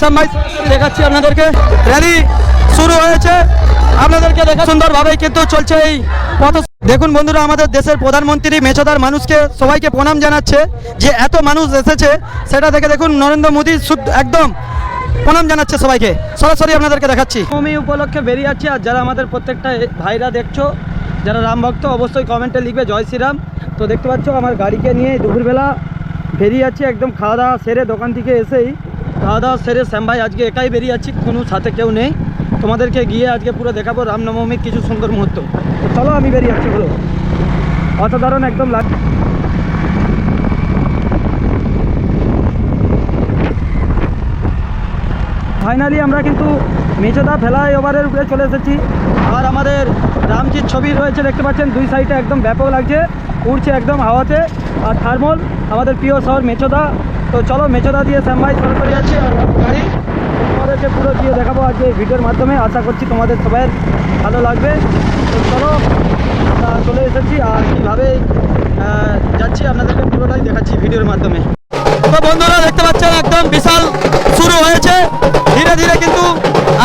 সামনে দেখাচ্ছি আপনাদেরকে। র্যালি শুরু হয়েছে। আপনাদেরকে দেখা সুন্দরভাবেই কিন্তু চলছে এই পথ। দেখুন বন্ধুরা, আমাদের দেশের প্রধানমন্ত্রী মেচদার মানুষকে সবাইকে প্রণাম জানাচ্ছে। যে এত মানুষ এসেছে, সেটা দেখে দেখুন নরেন্দ্র মোদী একদম প্রণাম জানাচ্ছে সবাইকে। সরাসরি আপনাদেরকে দেখাচ্ছি। আমি উপলক্ষে বেরিয়ে যাচ্ছি আর যারা আমাদের প্রত্যেকটা ভাইরা দেখছ, যারা রাম ভক্ত, অবশ্যই কমেন্টে লিখবে, জয় শ্রীরাম। তো দেখতে পাচ্ছ, আমার গাড়িকে নিয়ে দুপুরবেলা বেরিয়ে যাচ্ছি একদম খাওয়া দাওয়া সেরে দোকান থেকে এসেই। দাওয়া সেরে শ্যাম ভাই, আজকে একাই বেরিয়ে যাচ্ছি কোনো সাথে কেউ নেই। তোমাদেরকে গিয়ে আজকে পুরো দেখাবো রামনবমীর কিছু সুন্দর মুহূর্ত। চলো, আমি বেরিয়ে যাচ্ছি বলো। অসাধারণ একদম লাগ ফাইনালি আমরা কিন্তু মেচদা ফেলাই ওভারের উপরে চলে এসেছি। আর আমাদের রামজির ছবি রয়েছে, দেখতে পাচ্ছেন, দুই সাইডে একদম ব্যাপক লাগছে, উড়ছে একদম হাওয়াতে। আর থার্মল আমাদের প্রিয় শহর মেচদা তো চলো মেচদা দিয়ে শ্যামভাই সরাসরি আর গাড়ি তোমাদেরকে পুরো দিয়ে দেখাবো আজকে এই ভিডিওর মাধ্যমে। আশা করছি তোমাদের সবাই ভালো লাগবে। তো চলো চলে এসেছি, আর কীভাবে যাচ্ছি আপনাদেরকে পুরোটাই দেখাচ্ছি ভিডিওর মাধ্যমে। তো বন্ধুরা, দেখতে পাচ্ছেন একদম বিশাল শুরু হয়েছে। ধীরে ধীরে কিন্তু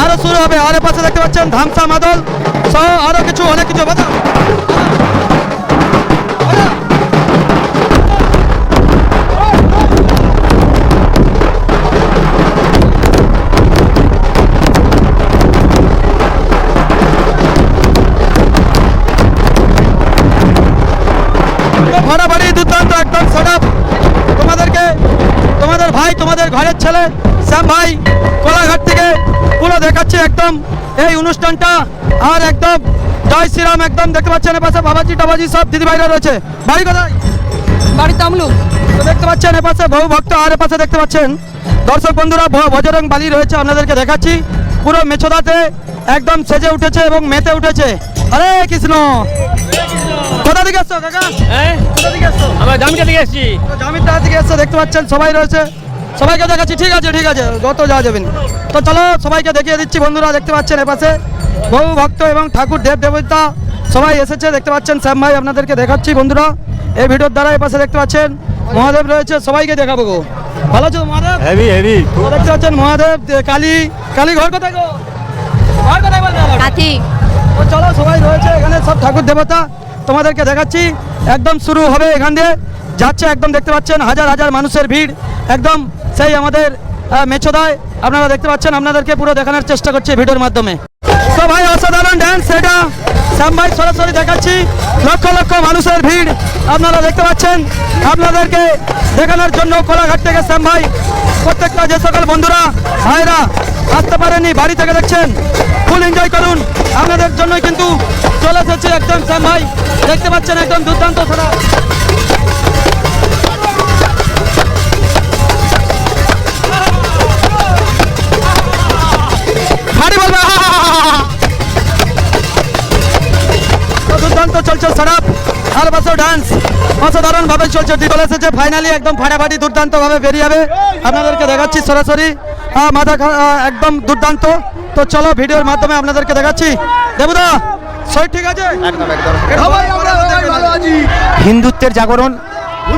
আরও শুরু হবে। আর পাশে দেখতে পাচ্ছেন ধামসা মাদল সহ আরও কিছু, অনেক কিছু বাজাও। ঘরের ছেলে শ্যাম ভাই কোলাঘাট থেকে পুরো দেখাচ্ছে একদম এই অনুষ্ঠানটা। আর একদম জয় শ্রীরাম একদম দেখতে পাচ্ছেন এপাশে বাবাজি টাবাজি সব দিদি ভাইরা রয়েছে। বাড়ি কোথায়? বাড়ি তামলুক। তো দেখতে পাচ্ছেন এপাশে বহু ভক্ত আর এপাশে দেখতে পাচ্ছেন দর্শক বন্ধুরা বজরং বালি রয়েছে আপনাদেরকে দেখাচ্ছি। পুরো মেছদাতে একদম সেজে উঠেছে এবং মেতে উঠেছে। আরে কৃষ্ণ। কোথা থেকে এসছো কাকা? হ্যাঁ? কোথা থেকে এসছো? আমরা জামিটা থেকে জামিন তার দিকে এসছে দেখতে পাচ্ছেন সবাই রয়েছে। সবাইকে দেখাচ্ছি ঠিক আছে ঠিক আছে যত যাওয়া যাবেন। তো চলো সবাইকে দেখিয়ে দিচ্ছি বন্ধুরা দেখতে পাচ্ছেন এপাশে বহু ভক্ত এবং ঠাকুর দেব দেবতা সবাই এসেছে দেখতে পাচ্ছেন শ্যাম ভাই আপনাদেরকে দেখাচ্ছি বন্ধুরা। এই ভিডিওর দ্বারা এপাশে দেখতে পাচ্ছেন মহাদেব রয়েছে সবাইকে দেখাবো গো। ভালো আছো মহাদেব? হেভি হেভি দেখতে পাচ্ছেন মহাদেব কালী কালী ঘর কোথায় গো? ঘর কোথায় বলবে? কাঠি তো চলো সবাই রয়েছে এখানে সব ঠাকুর দেবতা তোমাদেরকে দেখাচ্ছি। একদম শুরু হবে এখান দিয়ে। যাচ্ছে একদম দেখতে পাচ্ছেন হাজার হাজার মানুষের ভিড়। একদম সেই আমাদের মেছোদায় আপনারা দেখতে পাচ্ছেন, আপনাদেরকে পুরো দেখানোর চেষ্টা করছি ভিডিওর মাধ্যমে। তো ভাই, অসাধারণ ড্যান্স সেটা শ্যাম ভাই সরাসরি দেখাচ্ছি। লক্ষ লক্ষ মানুষের ভিড়, আপনারা দেখতে পাচ্ছেন। আপনাদেরকে দেখানোর জন্য কোলাঘাট থেকে শ্যাম ভাই প্রত্যেকটা যে সকল বন্ধুরা, ভাইরা আসতে পারেনি, বাড়ি থেকে দেখছেন। ফুল এনজয় করুন। আপনাদের জন্যই কিন্তু চলে এসেছে একদম শ্যাম ভাই দেখতে পাচ্ছেন একদম দুর্দান্ত ছড়া ডান্স অসাধারণ ভাবে চলছে। চলে এসেছে। ফাইনালি একদম ফাটাফাটি দুর্দান্ত ভাবে বেরিয়ে যাবে। আপনাদেরকে দেখাচ্ছি সরাসরি। মাথা একদম দুর্দান্ত। তো চলো ভিডিওর মাধ্যমে আপনাদেরকে দেখাচ্ছি। দেবুদা সই ঠিক আছে? একদম একদম। সবাই আমরা ভালো আছি। হিন্দুত্বের জাগরণ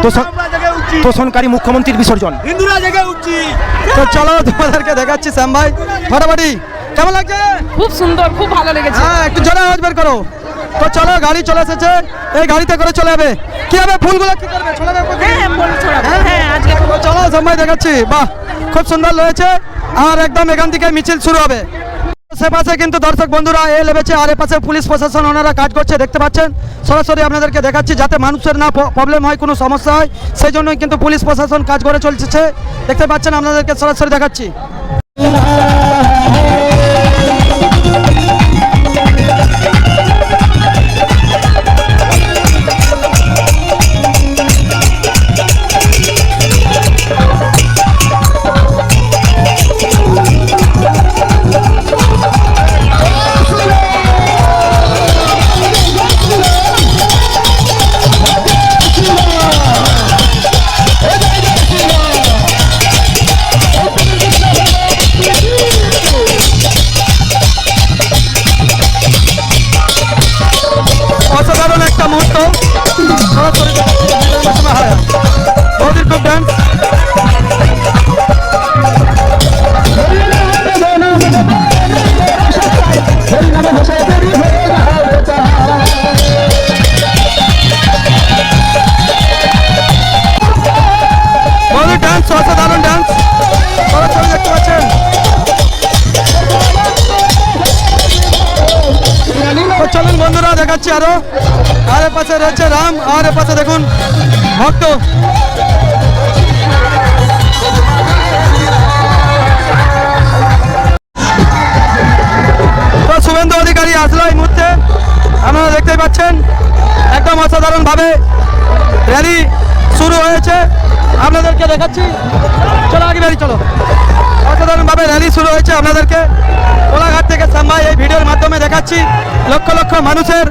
তোষণ- তোষণকারী মুখ্যমন্ত্রীর বিসর্জন। তো চলো তোমাদেরকে দেখাচ্ছি শ্যাম ভাই। ফাটাফাটি। কেমন লাগছে? খুব সুন্দর খুব ভালো লেগেছে। হ্যাঁ একটু জোরে আওয়াজ বের করো। তো চলো গাড়ি চলে এসেছে। এই গাড়িতে করে চলে যাবে। কি হবে? ফুলগুলো কি করবে? ছড়াবে কোথায়? হ্যাঁ হ্যাঁ? হ্যাঁ চলো সময় দেখাচ্ছি। বাহ খুব সুন্দর রয়েছে। আর একদম এখান থেকে মিছিল শুরু হবে। সে পাশে কিন্তু দর্শক বন্ধুরা এ লেবেছে আর এ পাশে পুলিশ প্রশাসন ওনারা কাজ করছে দেখতে পাচ্ছেন? সরাসরি আপনাদেরকে দেখাচ্ছি যাতে মানুষের না প্রবলেম হয় কোনো সমস্যা হয় সেই জন্যই কিন্তু পুলিশ প্রশাসন কাজ করে চলছে। দেখতে পাচ্ছেন আপনাদেরকে সরাসরি দেখাচ্ছি। চলছে দারুণ ডান্স তারা ছবি দেখতে পাচ্ছেন। চলুন বন্ধুরা, দেখাচ্ছি আরও। আর পাশে রয়েছে রাম, আর পাশে দেখুন ভক্ত। শুভেন্দু অধিকারী আসলো এই মুহূর্তে। আপনারা দেখতে পাচ্ছেন, একদম অসাধারণ ভাবে র্যালি শুরু হয়েছে। আপনাদেরকে দেখাচ্ছি। চলো, আগে বেরিয়ে চলো। অসাধারণ ভাবে র্যালি শুরু হয়েছে আপনাদেরকে। কোলাঘাট থেকে সাম্বাই এই ভিডিওর মাধ্যমে দেখাচ্ছি লক্ষ লক্ষ মানুষের